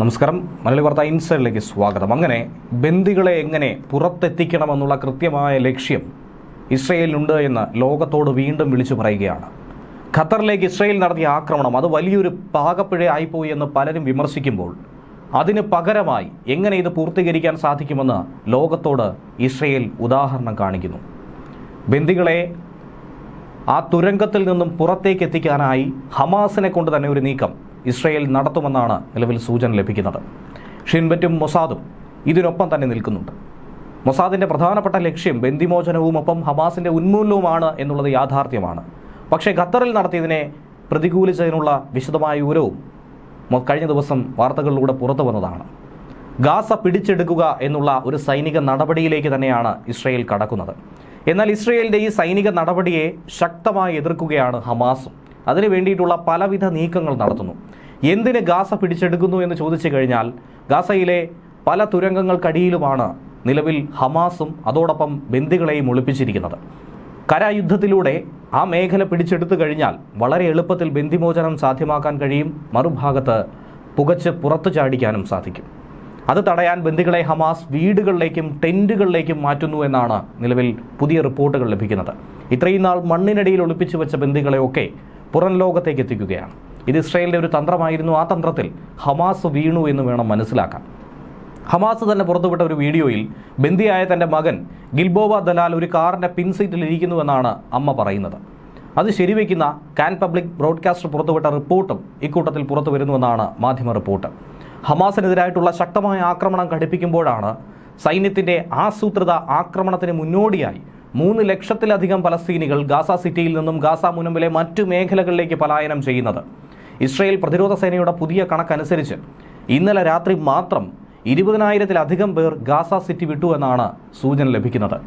നമസ്കാരം. മലയാളി വാർത്ത ഇൻസൈഡിലേക്ക് സ്വാഗതം. അങ്ങനെ ബന്ദികളെ എങ്ങനെ പുറത്തെത്തിക്കണമെന്നുള്ള കൃത്യമായ ലക്ഷ്യം ഇസ്രയേലിനുണ്ട് എന്ന് ലോകത്തോട് വീണ്ടും വിളിച്ചു പറയുകയാണ്. ഖത്തറിലേക്ക് ഇസ്രയേൽ നടത്തിയ ആക്രമണം അത് വലിയൊരു പാകപ്പിഴയായിപ്പോയി എന്ന് പലരും വിമർശിക്കുമ്പോൾ അതിന് പകരമായി എങ്ങനെ ഇത് പൂർത്തീകരിക്കാൻ സാധിക്കുമെന്ന് ലോകത്തോട് ഇസ്രയേൽ ഉദാഹരണം കാണിക്കുന്നു. ബന്ദികളെ ആ തുരങ്കത്തിൽ നിന്നും പുറത്തേക്ക് എത്തിക്കാനായി ഹമാസിനെ കൊണ്ട് തന്നെ ഒരു നീക്കം ഇസ്രയേൽ നടത്തുമെന്നാണ് നിലവിൽ സൂചന ലഭിക്കുന്നത്. ഷിൻബറ്റും മൊസാദും ഇതിനൊപ്പം തന്നെ നിൽക്കുന്നുണ്ട്. മൊസാദിന്റെ പ്രധാനപ്പെട്ട ലക്ഷ്യം ബന്ദിമോചനവും ഒപ്പം ഹമാസിന്റെ ഉന്മൂലനവുമാണ് എന്നുള്ളത് യാഥാർത്ഥ്യമാണ്. പക്ഷേ ഖത്തറിൽ നടത്തിയതിനെ പ്രതികൂലിച്ചതിനുള്ള വിശദമായ വിവരവും കഴിഞ്ഞ ദിവസം വാർത്തകളിലൂടെ പുറത്തു വന്നതാണ്. ഗാസ പിടിച്ചെടുക്കുക എന്നുള്ള ഒരു സൈനിക നടപടിയിലേക്ക് തന്നെയാണ് ഇസ്രയേൽ കടക്കുന്നത്. എന്നാൽ ഇസ്രയേലിന്റെ ഈ സൈനിക നടപടിയെ ശക്തമായി എതിർക്കുകയാണ് ഹമാസും. അതിനു വേണ്ടിയിട്ടുള്ള പലവിധ നീക്കങ്ങൾ നടത്തുന്നു. എന്തിന് ഗാസ പിടിച്ചെടുക്കുന്നു എന്ന് ചോദിച്ചു കഴിഞ്ഞാൽ ഗാസയിലെ പല തുരങ്കങ്ങൾക്കടിയിലുമാണ് നിലവിൽ ഹമാസും അതോടൊപ്പം ബന്ദികളെയും ഒളിപ്പിച്ചിരിക്കുന്നത്. കരായുദ്ധത്തിലൂടെ ആ മേഖല പിടിച്ചെടുത്തു കഴിഞ്ഞാൽ വളരെ എളുപ്പത്തിൽ ബന്ദിമോചനം സാധ്യമാക്കാൻ കഴിയും. മറുഭാഗത്ത് പുകച്ച് പുറത്തു ചാടിക്കാനും സാധിക്കും. അത് തടയാൻ ബന്ദികളെ ഹമാസ് വീടുകളിലേക്കും ടെന്റുകളിലേക്കും മാറ്റുന്നു എന്നാണ് നിലവിൽ പുതിയ റിപ്പോർട്ടുകൾ ലഭിക്കുന്നത്. ഇത്രയും നാൾ മണ്ണിനടിയിൽ ഒളിപ്പിച്ചു വെച്ച ബന്ദികളെയൊക്കെ പുറം ലോകത്തേക്ക് എത്തിക്കുകയാണ്. ഇത് ഇസ്രയേലിന്റെ ഒരു തന്ത്രമായിരുന്നു. ആ തന്ത്രത്തിൽ ഹമാസ് വീണു എന്ന് വേണം മനസ്സിലാക്കാൻ. ഹമാസ് തന്നെ പുറത്തുവിട്ട ഒരു വീഡിയോയിൽ ബന്ദിയായ തന്റെ മകൻ ഗിൽബോവ ദലാൽ ഒരു കാറിന്റെ പിൻസീറ്റിൽ ഇരിക്കുന്നുവെന്നാണ് അമ്മ പറയുന്നത്. അത് ശരിവയ്ക്കുന്ന കാൻ പബ്ലിക് ബ്രോഡ്കാസ്റ്റർ പുറത്തുവിട്ട റിപ്പോർട്ടും ഇക്കൂട്ടത്തിൽ പുറത്തു വരുന്നുവെന്നാണ് മാധ്യമ റിപ്പോർട്ട്. ഹമാസിനെതിരായിട്ടുള്ള ശക്തമായ ആക്രമണം ഘടിപ്പിക്കുമ്പോഴാണ് സൈന്യത്തിന്റെ ആസൂത്രിത ആക്രമണത്തിന് മുന്നോടിയായി മൂന്ന് ലക്ഷത്തിലധികം പലസ്തീനികൾ ഗാസ സിറ്റിയിൽ നിന്നും ഗാസ മുനമ്പിലെ മറ്റു മേഖലകളിലേക്ക് പലായനം ചെയ്യുന്നത്. ഇസ്രയേൽ പ്രതിരോധ സേനയുടെ പുതിയ കണക്കനുസരിച്ച് ഇന്നലെ രാത്രി മാത്രം ഇരുപതിനായിരത്തിലധികം പേർ ഗാസ സിറ്റി വിട്ടു എന്നാണ് സൂചന ലഭിക്കുന്നത്.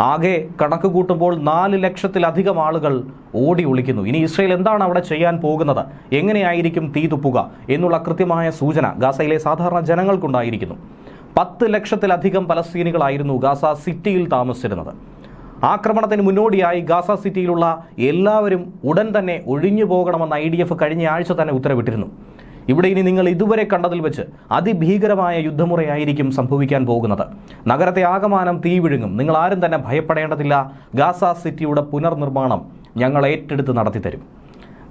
ആകെ കണക്ക് കൂട്ടുമ്പോൾ നാല് ലക്ഷത്തിലധികം ആളുകൾ ഓടി ഒളിക്കുന്നു. ഇനി ഇസ്രയേൽ എന്താണ് അവിടെ ചെയ്യാൻ പോകുന്നത്? എങ്ങനെയായിരിക്കും തീ തുപ്പുക എന്നുള്ള കൃത്യമായ സൂചന ഗാസയിലെ സാധാരണ ജനങ്ങൾക്കുണ്ടായിരിക്കുന്നു. പത്ത് ലക്ഷത്തിലധികം പലസ്തീനികളായിരുന്നു ഗാസ സിറ്റിയിൽ താമസിച്ചിരുന്നത്. ആക്രമണത്തിന് മുന്നോടിയായി ഗാസ സിറ്റിയിലുള്ള എല്ലാവരും ഉടൻ തന്നെ ഒഴിഞ്ഞു പോകണമെന്ന് ഐ ഡി എഫ് കഴിഞ്ഞ ആഴ്ച തന്നെ ഉത്തരവിട്ടിരുന്നു. ഇവിടെ ഇനി നിങ്ങൾ ഇതുവരെ കണ്ടതിൽ വെച്ച് അതിഭീകരമായ യുദ്ധമുറയായിരിക്കും സംഭവിക്കാൻ പോകുന്നത്. നഗരത്തെ ആകമാനം തീ വിഴുങ്ങും നിങ്ങൾ ആരും തന്നെ ഭയപ്പെടേണ്ടതില്ല. ഗാസ സിറ്റിയുടെ പുനർനിർമ്മാണം ഞങ്ങൾ ഏറ്റെടുത്ത് നടത്തിത്തരും.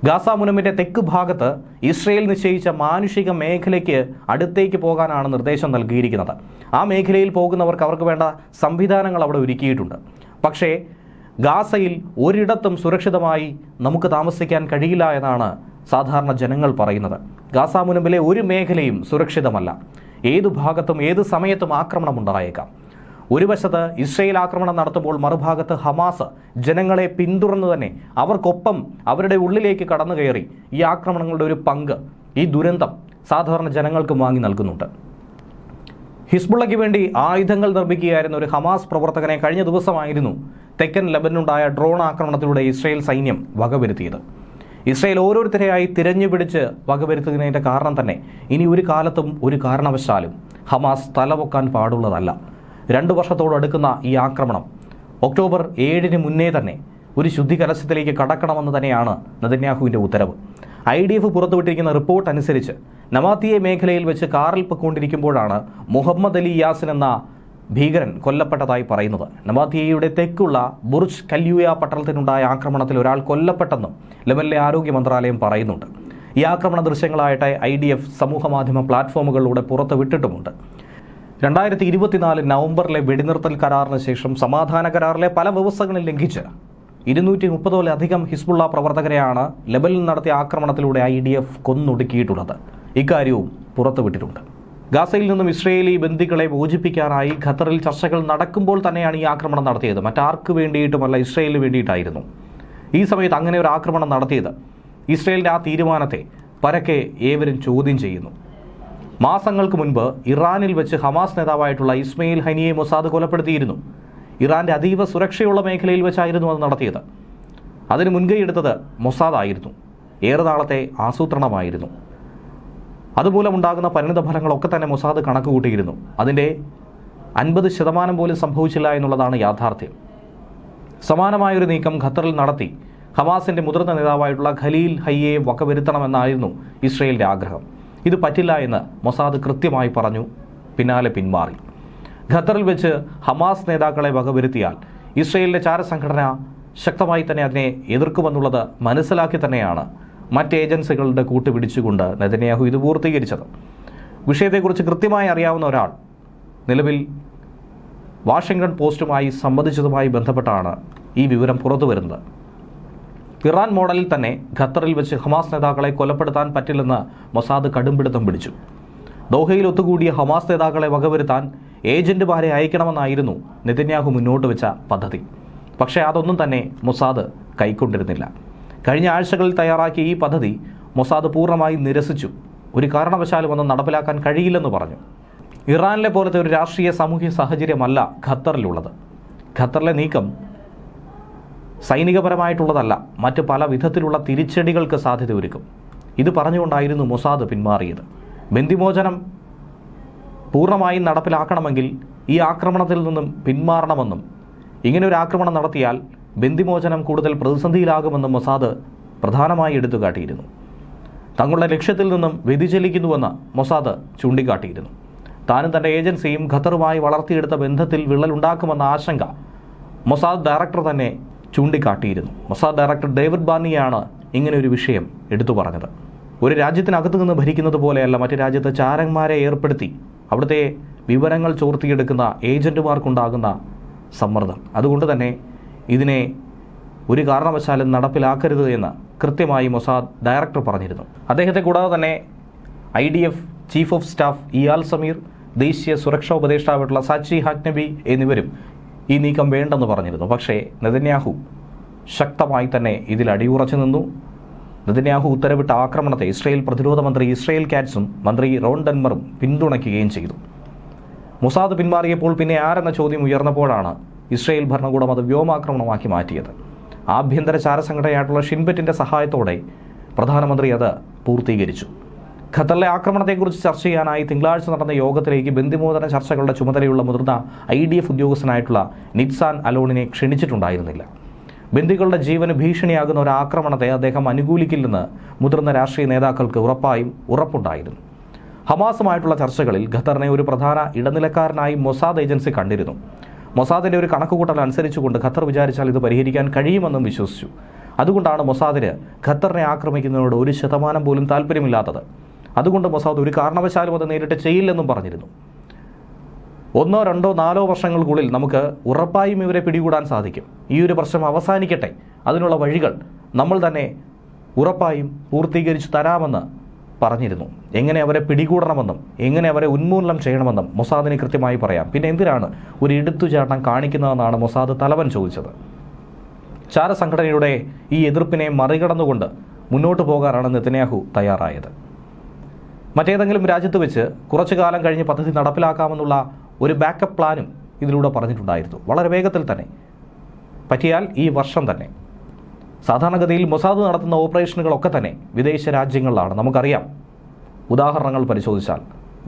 ഗാസ മുനമ്പിന്റെ തെക്ക് ഭാഗത്ത് ഇസ്രയേൽ നിശ്ചയിച്ച മാനുഷിക മേഖലയ്ക്ക് അടുത്തേക്ക് പോകാനാണ് നിർദ്ദേശം നൽകിയിരിക്കുന്നത്. ആ മേഖലയിൽ പോകുന്നവർക്ക് അവർക്ക് വേണ്ട സംവിധാനങ്ങൾ അവിടെ ഒരുക്കിയിട്ടുണ്ട്. പക്ഷേ ഗാസയിൽ ഒരിടത്തും സുരക്ഷിതമായി നമുക്ക് താമസിക്കാൻ കഴിയില്ല എന്നാണ് സാധാരണ ജനങ്ങൾ പറയുന്നത്. ഗാസ മുനമ്പിലെ ഒരു മേഖലയും സുരക്ഷിതമല്ല. ഏതു ഭാഗത്തും ഏത് സമയത്തും ആക്രമണം ഉണ്ടായേക്കാം. ഒരു വശത്ത് ഇസ്രയേൽ ആക്രമണം നടത്തുമ്പോൾ മറുഭാഗത്ത് ഹമാസ് ജനങ്ങളെ പിന്തുടർന്നു തന്നെ അവർക്കൊപ്പം അവരുടെ ഉള്ളിലേക്ക് കടന്നു കയറി ഈ ആക്രമണങ്ങളുടെ ഒരു പങ്ക് ഈ ദുരന്തം സാധാരണ ജനങ്ങൾക്കും വാങ്ങി നൽകുന്നുണ്ട്. ഹിസ്ബുള്ളയ്ക്ക് വേണ്ടി ആയുധങ്ങൾ നിർമ്മിക്കുകയായിരുന്ന ഒരു ഹമാസ് പ്രവർത്തകനെ കഴിഞ്ഞ ദിവസമായിരുന്നു തെക്കൻ ലബനുണ്ടായ ഡ്രോൺ ആക്രമണത്തിലൂടെ ഇസ്രയേൽ സൈന്യം വകവരുത്തിയത്. ഇസ്രയേൽ ഓരോരുത്തരെയായി തിരഞ്ഞുപിടിച്ച് വകവരുത്തുന്നതിന്റെ കാരണം തന്നെ ഇനി ഒരു കാലത്തും ഒരു കാരണവശാലും ഹമാസ് തലപൊക്കാൻ പാടുള്ളതല്ല. രണ്ടു വർഷത്തോടടുക്കുന്ന ഈ ആക്രമണം ഒക്ടോബർ ഏഴിന് മുന്നേ തന്നെ ഒരു ശുദ്ധി കലശത്തിലേക്ക് കടക്കണമെന്ന് തന്നെയാണ് നെതന്യാഹുവിന്റെ ഉത്തരവ്. ഐ ഡി എഫ് പുറത്തുവിട്ടിരിക്കുന്ന റിപ്പോർട്ട് അനുസരിച്ച് നമാത്തിയെ മേഖലയിൽ വെച്ച് കാറിൽ പൊയ്ക്കൊണ്ടിരിക്കുമ്പോഴാണ് മുഹമ്മദ് അലി യാസിൻ എന്ന ഭീകരൻ കൊല്ലപ്പെട്ടതായി പറയുന്നത്. നവാത്തിയയുടെ തെക്കുള്ള ബുർജ് കല്യൂയ പട്ടണത്തിനുണ്ടായ ആക്രമണത്തിൽ ഒരാൾ കൊല്ലപ്പെട്ടെന്നും ലെബനിലെ ആരോഗ്യ മന്ത്രാലയം പറയുന്നുണ്ട്. ഈ ആക്രമണ ദൃശ്യങ്ങളായിട്ട് ഐ ഡി എഫ് സമൂഹമാധ്യമ പ്ലാറ്റ്ഫോമുകളിലൂടെ പുറത്ത് വിട്ടിട്ടുമുണ്ട്. രണ്ടായിരത്തി ഇരുപത്തിനാല് നവംബറിലെ വെടിനിർത്തൽ കരാറിന് ശേഷം സമാധാന കരാറിലെ പല വ്യവസ്ഥകളും ലംഘിച്ച് ഇരുന്നൂറ്റി മുപ്പതോലധികം ഹിസ്ബുള്ള പ്രവർത്തകരെയാണ് ലെബനിൽ നടത്തിയ ആക്രമണത്തിലൂടെ ഐ ഡി എഫ് കൊന്നൊടുക്കിയിട്ടുള്ളത്. ഇക്കാര്യവും പുറത്തുവിട്ടിട്ടുണ്ട്. ഗാസയിൽ നിന്നും ഇസ്രയേലി ബന്ദികളെ മോചിപ്പിക്കാനായി ഖത്തറിൽ ചർച്ചകൾ നടക്കുമ്പോൾ തന്നെയാണ് ഈ ആക്രമണം നടത്തിയത്. മറ്റാർക്ക് വേണ്ടിയിട്ടുമല്ല ഇസ്രയേലിന് വേണ്ടിയിട്ടായിരുന്നു. ഈ സമയത്ത് അങ്ങനെ ഒരു ആക്രമണം നടത്തിയത്. ഇസ്രയേലിന്റെ ആ തീരുമാനത്തെ പരക്കെ ഏവരും ചോദ്യം ചെയ്യുന്നു. മാസങ്ങൾക്ക് മുൻപ് ഇറാനിൽ വെച്ച് ഹമാസ് നേതാവായിട്ടുള്ള ഇസ്മയിൽ ഹനിയെ മൊസാദ് കൊലപ്പെടുത്തിയിരുന്നു. ഇറാന്റെ അതീവ സുരക്ഷയുള്ള മേഖലയിൽ വെച്ചായിരുന്നു അത് നടത്തിയത്. അതിന് മുൻകൈയെടുത്തത് മൊസാദ് ആയിരുന്നു ഏറെ നാളത്തെ ആസൂത്രണമായിരുന്നു. അതുമൂലമുണ്ടാകുന്ന പരിണിത ഫലങ്ങളൊക്കെ തന്നെ മൊസാദ് കണക്ക് കൂട്ടിയിരുന്നു അതിന്റെ അൻപത് ശതമാനം പോലും സംഭവിച്ചില്ല എന്നുള്ളതാണ് യാഥാർത്ഥ്യം. സമാനമായൊരു നീക്കം ഖത്തറിൽ നടത്തി. ഹമാസിന്റെ മുതിർന്ന നേതാവായിട്ടുള്ള ഖലീൽ ഹയ്യെ വകവരുത്തണമെന്നായിരുന്നു ഇസ്രയേലിന്റെ ആഗ്രഹം. ഇത് പറ്റില്ല എന്ന് മൊസാദ് കൃത്യമായി പറഞ്ഞു പിന്നാലെ പിന്മാറി. ഖത്തറിൽ വെച്ച് ഹമാസ് നേതാക്കളെ വകവരുത്തിയാൽ ഇസ്രയേലിന്റെ ചാരസംഘടന ശക്തമായി തന്നെ അതിനെ എതിർക്കുമെന്നുള്ളത് മനസ്സിലാക്കി തന്നെയാണ് മറ്റ് ഏജൻസികളുടെ കൂട്ടുപിടിച്ചുകൊണ്ട് നെതന്യാഹു ഇത് പൂർത്തീകരിച്ചത്. വിഷയത്തെക്കുറിച്ച് കൃത്യമായി അറിയാവുന്ന ഒരാൾ നിലവിൽ വാഷിങ്ടൺ പോസ്റ്റുമായി സംബന്ധിച്ചതുമായി ബന്ധപ്പെട്ടാണ് ഈ വിവരം പുറത്തു വരുന്നത്. ഇറാൻ മോഡലിൽ തന്നെ ഖത്തറിൽ വെച്ച് ഹമാസ് നേതാക്കളെ കൊലപ്പെടുത്താൻ പറ്റില്ലെന്ന് മൊസാദ് കടുംപിടുത്തം പിടിച്ചു. ദോഹയിൽ ഒത്തുകൂടിയ ഹമാസ് നേതാക്കളെ വകവരുത്താൻ ഏജന്റുമാരെ അയക്കണമെന്നായിരുന്നു നെതന്യാഹു മുന്നോട്ട് വെച്ച പദ്ധതി. പക്ഷേ അതൊന്നും തന്നെ മൊസാദ് കൈക്കൊണ്ടിരുന്നില്ല. കഴിഞ്ഞ ആഴ്ചകളിൽ തയ്യാറാക്കിയ ഈ പദ്ധതി മൊസാദ് പൂർണമായി നിരസിച്ചു. ഒരു കാരണവശാലും ഒന്നും നടപ്പിലാക്കാൻ കഴിയില്ലെന്ന് പറഞ്ഞു. ഇറാനിലെ പോലത്തെ ഒരു രാഷ്ട്രീയ സാമൂഹ്യ സാഹചര്യമല്ല ഖത്തറിലുള്ളത്. ഖത്തറിലെ നീക്കം സൈനികപരമായിട്ടുള്ളതല്ല മറ്റ് പല വിധത്തിലുള്ള തിരിച്ചടികൾക്ക് സാധ്യത ഒരുക്കും ഇത് പറഞ്ഞുകൊണ്ടായിരുന്നു മൊസാദ് പിന്മാറിയത്. ബന്ദിമോചനം പൂർണമായും നടപ്പിലാക്കണമെങ്കിൽ ഈ ആക്രമണത്തിൽ നിന്നും പിന്മാറണമെന്നും ഇങ്ങനെ ഒരു ആക്രമണം നടത്തിയാൽ ബന്ദിമോചനം കൂടുതൽ പ്രതിസന്ധിയിലാകുമെന്നും മൊസാദ് പ്രധാനമായി എടുത്തുകാട്ടിയിരുന്നു. തങ്ങളുടെ ലക്ഷ്യത്തിൽ നിന്നും വ്യതിചലിക്കുന്നുവെന്ന് മൊസാദ് ചൂണ്ടിക്കാട്ടിയിരുന്നു. താനും തന്റെ ഏജൻസിയും ഖത്തറുമായി വളർത്തിയെടുത്ത ബന്ധത്തിൽ വിള്ളലുണ്ടാക്കുമെന്ന ആശങ്ക മൊസാദ് ഡയറക്ടർ തന്നെ ചൂണ്ടിക്കാട്ടിയിരുന്നു. മൊസാദ് ഡയറക്ടർ ഡേവിഡ് ബാനിയാണ് ഇങ്ങനെ ഒരു വിഷയം എടുത്തു പറഞ്ഞത്. ഒരു രാജ്യത്തിനകത്തു നിന്ന് ഭരിക്കുന്നത് പോലെയല്ല മറ്റു രാജ്യത്തെ ചാരന്മാരെ ഏർപ്പെടുത്തി അവിടുത്തെ വിവരങ്ങൾ ചോർത്തിയെടുക്കുന്ന ഏജന്റുമാർക്കുണ്ടാകുന്ന സമ്മർദ്ദം. അതുകൊണ്ട് തന്നെ ഇതിനെ ഒരു കാരണവശാലും നടപ്പിലാക്കരുത് എന്ന് കൃത്യമായി മൊസാദ് ഡയറക്ടർ പറഞ്ഞിരുന്നു. അദ്ദേഹത്തെ കൂടാതെ തന്നെ I D F chief of staff Eyal Zamir ദേശീയ സുരക്ഷാ ഉപദേഷ്ടാവായിട്ടുള്ള സച്ചി ഹാക്നബി എന്നിവരും ഈ നീക്കം വേണ്ടെന്ന് പറഞ്ഞിരുന്നു. പക്ഷേ നെതന്യാഹു ശക്തമായി തന്നെ ഇതിൽ അടിയുറച്ചു നിന്നു. നെതന്യാഹു ഉത്തരവിട്ട ആക്രമണത്തെ ഇസ്രയേൽ പ്രതിരോധ മന്ത്രി ഇസ്രയേൽ കാറ്റ്സും മന്ത്രി റോൺ ഡെൻമറും പിന്തുണയ്ക്കുകയും ചെയ്തു. മുസാദ് പിന്മാറിയപ്പോൾ പിന്നെ ആരെന്ന ചോദ്യം ഉയർന്നപ്പോഴാണ് ഇസ്രയേൽ ഭരണകൂടം അത് വ്യോമാക്രമണമാക്കി മാറ്റിയത്. ആഭ്യന്തര ചാരസംഘടനയായിട്ടുള്ള ഷിൻബറ്റിന്റെ സഹായത്തോടെ പ്രധാനമന്ത്രി അത് പൂർത്തീകരിച്ചു. ഖത്തറിലെ ആക്രമണത്തെക്കുറിച്ച് ചർച്ച ചെയ്യാനായി തിങ്കളാഴ്ച നടന്ന യോഗത്തിലേക്ക് ബന്ധിമോദന ചർച്ചകളുടെ ചുമതലയുള്ള മുതിർന്ന ഐ ഡി എഫ് ഉദ്യോഗസ്ഥനായിട്ടുള്ള നിറ്റ്സാൻ അലോണിനെ ക്ഷണിച്ചിട്ടുണ്ടായിരുന്നില്ല. ബന്ധുക്കളുടെ ജീവന് ഭീഷണിയാകുന്ന ഒരു ആക്രമണത്തെ അദ്ദേഹം അനുകൂലിക്കില്ലെന്ന് മുതിർന്ന രാഷ്ട്രീയ നേതാക്കൾക്ക് ഉറപ്പായും ഉറപ്പുണ്ടായിരുന്നു. ഹമാസുമായിട്ടുള്ള ചർച്ചകളിൽ ഖത്തറിനെ ഒരു പ്രധാന ഇടനിലക്കാരനായി മൊസാദ് ഏജൻസി കണ്ടിരുന്നു. മൊസാദിന്റെ ഒരു കണക്കുകൂട്ടൽ അനുസരിച്ചുകൊണ്ട് ഖത്തർ വിചാരിച്ചാൽ ഇത് പരിഹരിക്കാൻ കഴിയുമെന്നും വിശ്വസിച്ചു. അതുകൊണ്ടാണ് മൊസാദിന് ഖത്തറിനെ ആക്രമിക്കുന്നതിനോട് ഒരു ശതമാനം പോലും താല്പര്യമില്ലാത്തത് അതുകൊണ്ട് മൊസാദ് ഒരു കാരണവശാലും അത് നേരിട്ട് ചെയ്യില്ലെന്നും പറഞ്ഞിരുന്നു. ഒന്നോ രണ്ടോ നാലോ വർഷങ്ങൾക്കുള്ളിൽ നമുക്ക് ഉറപ്പായും ഇവരെ പിടികൂടാൻ സാധിക്കും. ഈ ഒരു പ്രശ്നം അവസാനിക്കട്ടെ. അതിനുള്ള വഴികൾ നമ്മൾ തന്നെ ഉറപ്പായും പൂർത്തീകരിച്ചു തരാമെന്ന് പറഞ്ഞിരുന്നു. എങ്ങനെ അവരെ പിടികൂടണമെന്നും എങ്ങനെ അവരെ ഉന്മൂലനം ചെയ്യണമെന്നും മൊസാദിന് കൃത്യമായി പറയാം. പിന്നെ എന്തിനാണ് ഒരു എടുത്തുചാട്ടം കാണിക്കുന്നതെന്നാണ് മൊസാദ് തലവൻ ചോദിച്ചത്. ചാരസംഘടനയുടെ ഈ എതിർപ്പിനെ മറികടന്നുകൊണ്ട് മുന്നോട്ട് പോകാനാണ് നെതന്യാഹു തയ്യാറായത്. മറ്റേതെങ്കിലും രാജ്യത്ത് വെച്ച് കുറച്ചു കാലം കഴിഞ്ഞ് പദ്ധതി നടപ്പിലാക്കാമെന്നുള്ള ഒരു ബാക്കപ്പ് പ്ലാനും ഇതിലൂടെ പറഞ്ഞിട്ടുണ്ടായിരുന്നു. വളരെ വേഗത്തിൽ തന്നെ. പറ്റിയാൽ ഈ വർഷം തന്നെ. സാധാരണഗതിയിൽ മൊസാദ് നടത്തുന്ന ഓപ്പറേഷനുകളൊക്കെ തന്നെ വിദേശ രാജ്യങ്ങളിലാണ്. നമുക്കറിയാം. ഉദാഹരണങ്ങൾ പരിശോധിച്ചാൽ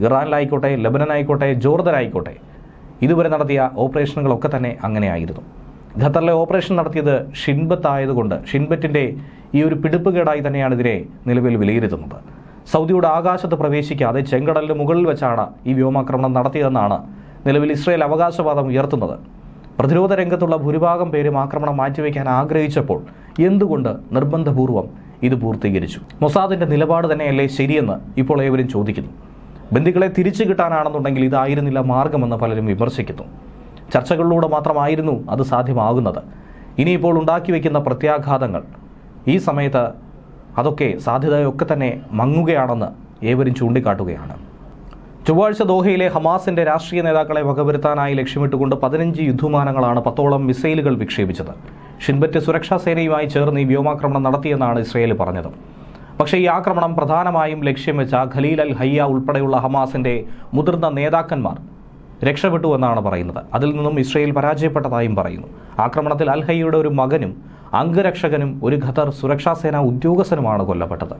ഇറാനിലായിക്കോട്ടെ ലബനനായിക്കോട്ടെ ജോർദനായിക്കോട്ടെ ഇതുവരെ നടത്തിയ ഓപ്പറേഷനുകളൊക്കെ തന്നെ അങ്ങനെയായിരുന്നു. ഖത്തറിലെ ഓപ്പറേഷൻ നടത്തിയത് ഷിൻബത്ത് ആയതുകൊണ്ട് ഷിൻബറ്റിന്റെ ഈ ഒരു പിടിപ്പുകേടായി തന്നെയാണ് ഇതിനെ നിലവിൽ വിലയിരുത്തുന്നത്. സൗദിയുടെ ആകാശത്ത് പ്രവേശിക്കാതെ ചെങ്കടലിന് മുകളിൽ വെച്ചാണ് ഈ വ്യോമാക്രമണം നടത്തിയതെന്നാണ് നിലവിൽ ഇസ്രയേൽ അവകാശവാദം ഉയർത്തുന്നത്. പ്രതിരോധ രംഗത്തുള്ള ഭൂരിഭാഗം പേരും ആക്രമണം മാറ്റിവെക്കാൻ ആഗ്രഹിച്ചപ്പോൾ എന്തുകൊണ്ട് നിർബന്ധപൂർവം ഇത് പൂർത്തീകരിച്ചു? മൊസാദിന്റെ നിലപാട് തന്നെയല്ലേ ശരിയെന്ന് ഇപ്പോൾ ഏവരും ചോദിക്കുന്നു. ബന്ധുക്കളെ തിരിച്ചു കിട്ടാനാണെന്നുണ്ടെങ്കിൽ ഇതായിരുന്നില്ല മാർഗമെന്ന് പലരും വിമർശിക്കുന്നു. ചർച്ചകളിലൂടെ മാത്രമായിരുന്നു അത് സാധ്യമാകുന്നത്. ഇനിയിപ്പോൾ ഉണ്ടാക്കി വയ്ക്കുന്ന പ്രത്യാഘാതങ്ങൾ ഈ സമയത്ത് അതൊക്കെ സാധ്യതയൊക്കെ തന്നെ മങ്ങുകയാണെന്ന് ഏവരും ചൂണ്ടിക്കാട്ടുകയാണ്. ചൊവ്വാഴ്ച ദോഹയിലെ ഹമാസിന്റെ രാഷ്ട്രീയ നേതാക്കളെ വകവരുത്താനായി ലക്ഷ്യമിട്ടുകൊണ്ട് പതിനഞ്ച് യുദ്ധവിമാനങ്ങളാണ് പത്തോളം മിസൈലുകൾ വിക്ഷേപിച്ചത്. ഷിൻബറ്റ് സുരക്ഷാ സേനയുമായി ചേർന്ന് ഈ വ്യോമാക്രമണം നടത്തിയെന്നാണ് ഇസ്രയേൽ പറഞ്ഞത്. പക്ഷേ ഈ ആക്രമണം പ്രധാനമായും ലക്ഷ്യം വെച്ച ഖലീൽ അൽ ഹയ്യ ഉൾപ്പെടെയുള്ള ഹമാസിന്റെ മുതിർന്ന നേതാക്കന്മാർ രക്ഷപ്പെട്ടു എന്നാണ് പറയുന്നത്. അതിൽ നിന്നും ഇസ്രയേൽ പരാജയപ്പെട്ടതായും പറയുന്നു. ആക്രമണത്തിൽ അൽ ഹയ്യയുടെ ഒരു മകനും അംഗരക്ഷകനും ഒരു ഖത്തർ സുരക്ഷാ സേനാ ഉദ്യോഗസ്ഥനുമാണ് കൊല്ലപ്പെട്ടത്.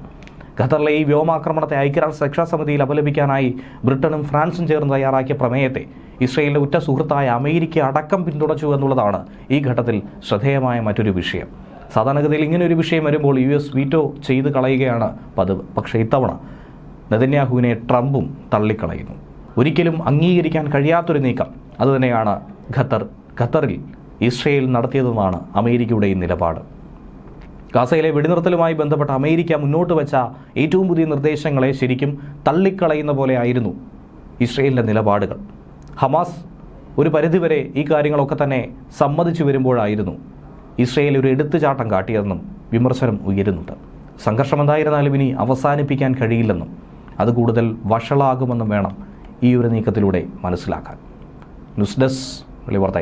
ഖത്തറിലെ ഈ വ്യോമാക്രമണത്തെ ഐക്യരാഷ്ട്ര രക്ഷാ സമിതിയിൽ അപലപിക്കാനായി ബ്രിട്ടനും ഫ്രാൻസും ചേർന്ന് തയ്യാറാക്കിയ പ്രമേയത്തെ ഇസ്രയേലിന്റെ ഉറ്റ സുഹൃത്തായ അമേരിക്ക അടക്കം പിന്തുണച്ചു എന്നുള്ളതാണ് ഈ ഘട്ടത്തിൽ ശ്രദ്ധേയമായ മറ്റൊരു വിഷയം. സാധാരണഗതിയിൽ ഇങ്ങനെ ഒരു വിഷയം വരുമ്പോൾ യു എസ് വീറ്റോ ചെയ്ത് കളയുകയാണ് പതിവ്. പക്ഷേ ഇത്തവണ നെതന്യാഹുവിനെ ട്രംപും തള്ളിക്കളയുന്നു. ഒരിക്കലും അംഗീകരിക്കാൻ കഴിയാത്തൊരു നീക്കം. അതുതന്നെയാണ് ഖത്തർ ഖത്തറിൽ ഇസ്രയേൽ നടത്തിയതെന്നാണ് അമേരിക്കയുടെ ഈ നിലപാട്. ഗാസയിലെ വെടിനിർത്തലുമായി ബന്ധപ്പെട്ട അമേരിക്ക മുന്നോട്ട് വെച്ച ഏറ്റവും പുതിയ നിർദ്ദേശങ്ങളെ ശരിക്കും തള്ളിക്കളയുന്ന പോലെ ആയിരുന്നു ഇസ്രയേലിന്റെ നിലപാടുകൾ. ഹമാസ് ഒരു പരിധിവരെ ഈ കാര്യങ്ങളൊക്കെ തന്നെ സമ്മതിച്ചു വരുമ്പോഴായിരുന്നു ഇസ്രയേൽ ഒരു എടുത്തുചാട്ടം കാട്ടിയതെന്നും വിമർശനം ഉയരുന്നുണ്ട്. സംഘർഷം എന്തായിരുന്നാലും ഇനി അവസാനിപ്പിക്കാൻ കഴിയില്ലെന്നും അത് കൂടുതൽ വഷളാകുമെന്നും വേണം ഈ ഒരു നീക്കത്തിലൂടെ മനസ്സിലാക്കാൻ. News desk വെളിവാർത്ത